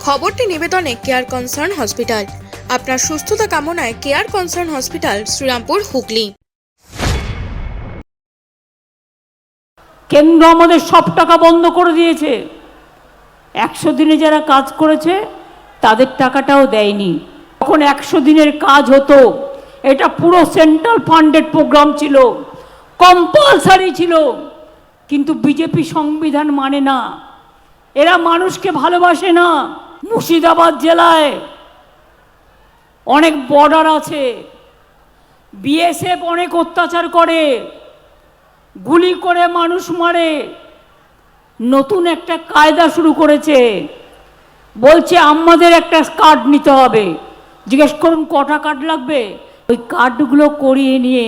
খবরটি নিবেদনে care concern hospital আপনার সুস্থতা কামনায় care concern hospital Serampore, Hooghly. কেন্দ্র আমাদের সব টাকা বন্ধ করে দিয়েছে। একশো দিনে যারা কাজ করেছে, তাদের টাকাটাও দেয়নি। তখন একশো দিনের কাজ হতো, এটা পুরো সেন্ট্রাল ফান্ডেড প্রোগ্রাম ছিল। কম্পালসারি ছিল। কিন্তু বিজেপি সংবিধান মানে না। এরা মানুষকে ভালোবাসে না। মুর্শিদাবাদ জেলায় অনেক বর্ডার আছে। বিএসএফ অনেক অত্যাচার করে, গুলি করে মানুষ মারে। নতুন একটা কায়দা শুরু করেছে। বলছে, আমাদের একটা কার্ড নিতে হবে। জিজ্ঞেস করুন, কটা কার্ড লাগবে? ওই কার্ডগুলো করিয়ে নিয়ে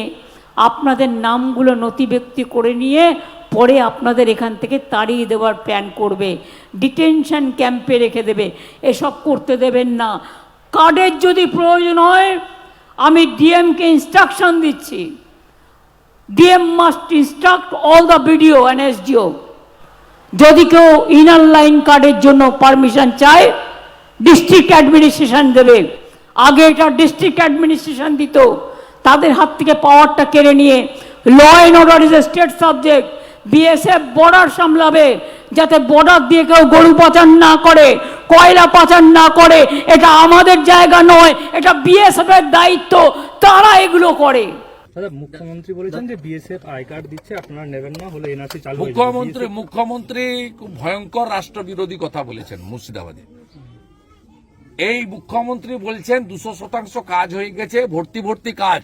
আপনাদের নামগুলো নথিভুক্তি করে নিয়ে পরে আপনাদের এখান থেকে তাড়িয়ে দেওয়ার প্ল্যান করবে। ডিটেনশন ক্যাম্পে রেখে দেবে। এসব করতে দেবেন না। কার্ডের যদি প্রয়োজন হয়, আমি ডিএমকে ইনস্ট্রাকশন দিচ্ছি। DM must instruct all the BDO and SDO যদি কেউ ইনার লাইন কার্ডের জন্য পারমিশন চায় ডিস্ট্রিক্ট অ্যাডমিনিস্ট্রেশন দেবে। আগে এটা ডিস্ট্রিক্ট অ্যাডমিনিস্ট্রেশন দিত। তাদের হাত থেকে পাওয়ারটা কেড়ে নিয়ে law and order is a state subject BSF border সামলাবে যাতে বর্ডার দিয়ে কেউ গরু পাচার না করে কয়লা পাচার না করে। এটা আমাদের জায়গা নয় এটা বিএসএফ এর দায়িত্ব তারা এগুলো করে। মুখ্যমন্ত্রী বলেছেন যে বিএসএফ আই কার্ড দিচ্ছে আপনারা নেবেন না হলে এনআরসি চালু মুখ্যমন্ত্রী মুখ্যমন্ত্রী ভয়ঙ্কর রাষ্ট্রবিরোধী কথা বলেছেন মুর্শিদাবাদে। এই মুখ্যমন্ত্রী বলছেন দুশো শতাংশ কাজ হয়ে গেছে ভর্তি ভর্তি কাজ।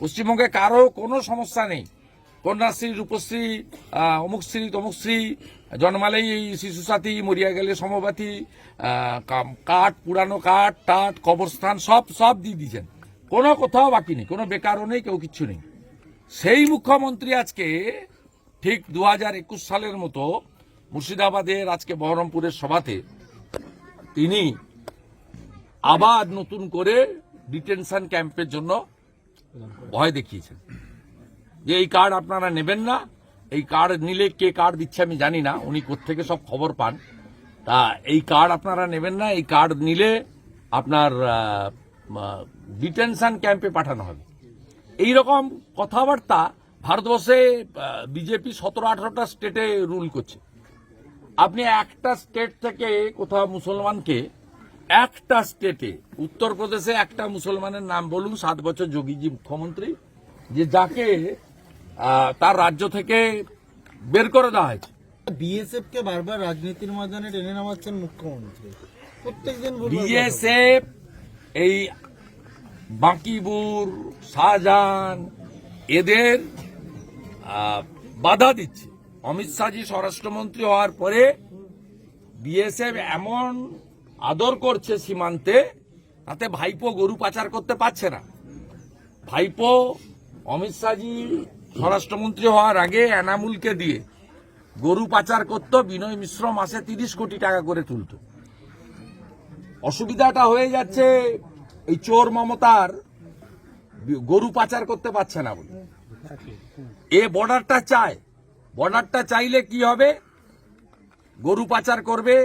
পশ্চিমবঙ্গে কারও কোনো সমস্যা নেই। কন্যাশ্রী রূপশ্রী অমুকশ্রী তমুকশ্রী জন্মালেই শিশু সাথী মরিয়া গেলে সমবাথী আহ, কাঠ পুরানো কাঠ টাট কবরস্থান সব সব দিয়ে দিয়েছেন। কোনো কোথাও বাকি নেই কোনো বেকারও নেই কেউ কিচ্ছু নেই। সেই মুখ্যমন্ত্রী আজকে ঠিক দু সালের মতো মুর্শিদাবাদের আজকে বহরমপুরের সভাতে তিনি আবার নতুন করে ডিটেনশন ক্যাম্পের জন্য ভয় দেখিয়েছেন। যে এই কার্ড আপনারা নেবেন না, এই কার্ড নিলে কে কার্ড দিচ্ছে আমি জানি না, উনি কোত্থেকে সব খবর পান। তা এই কার্ড আপনারা নেবেন না, এই কার্ড নিলে আপনার ডিটেনশন ক্যাম্পে পাঠানো হবে। এই রকম কথাবার্তা ভারতবর্ষে বিজেপি সতেরো আঠারোটা স্টেটে রুল করছে। আপনি একটা স্টেট থেকে কোথাও মুসলমানকে একটা স্টেটে উত্তরপ্রদেশে একটা মুসলমানের নাম বলুন সাত বছর যোগীজি মুখ্যমন্ত্রী যে যাকে তার রাজ্য থেকে বের করে দেওয়া হয়েছে। বিএসএফ কে বারবার রাজনীতির ময়দানে টেনে নামাচ্ছেন মুখ্যমন্ত্রী। প্রত্যেকদিন। বিএসএফ এই বাঁকিবুর শাহজাহান এদের বাধা দিচ্ছে। অমিত শাহজি স্বরাষ্ট্রমন্ত্রী হওয়ার পরে বিএসএফ এমন আদর করছে সীমান্তে, তাতে ভাইপো গরু পাচার করতে পারছে না। ভাইপো অমিত শাহজি স্বরাষ্ট্রমন্ত্রী হওয়ার আগে এনামুলকে দিয়ে গরু পাচার করত, বিনয় মিশ্র মাসে তিরিশ কোটি টাকা করে তুলতো। অসুবিধাটা হয়ে যাচ্ছে, এই চোর মমতার গরু পাচার করতে পারছে না বলে। এ বর্ডারটা চায়। বর্ডারটা চাইলে কি হবে? গরু পাচার করবে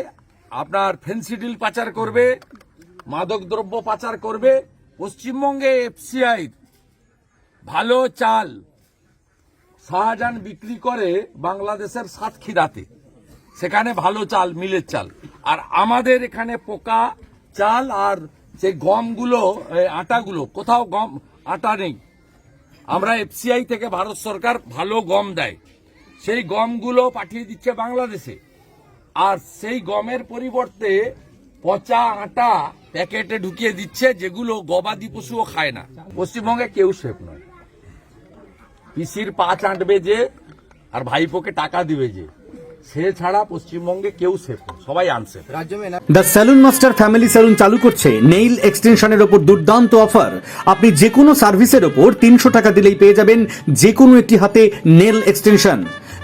আপনার ফেন্সিডিল পাচার করবে, মাদক দ্রব্য পাচার করবে, পশ্চিমবঙ্গে এফসিআই ভালো চাল শাহজাহান বিক্রি করে বাংলাদেশের সাতক্ষীরাতে। সেখানে ভালো চাল, মিলের চাল। আর আমাদের এখানে পোকা চাল আর সেই গমগুলো আটাগুলো, কোথাও গম, আটা নেই। আমরা এফসিআই থেকে ভারত সরকার ভালো গম দেয়। সেই গমগুলো পাঠিয়ে দিচ্ছে বাংলাদেশে। আর সেই গমের পরিবর্তে পচা আটা প্যাকেটে ঢুকিয়ে দিচ্ছে যেগুলো গবাদি পশুও খায় না। পশ্চিমবঙ্গে কেউ সেফ নয়। পিসির পা চাটবে যে আর ভাইপোকে টাকা দিবে যে। সে ছাড়া পশ্চিমবঙ্গে কেউ সেফ নয় সবাই unsafe the salon master family salon চালু করছে নেইল এক্সটেনশনের ওপর দুর্দান্ত অফার আপনি যে কোনো সার্ভিসের ওপর তিনশো টাকা দিলেই পেয়ে যাবেন যে কোনো একটি হাতে নেল এক্সটেনশন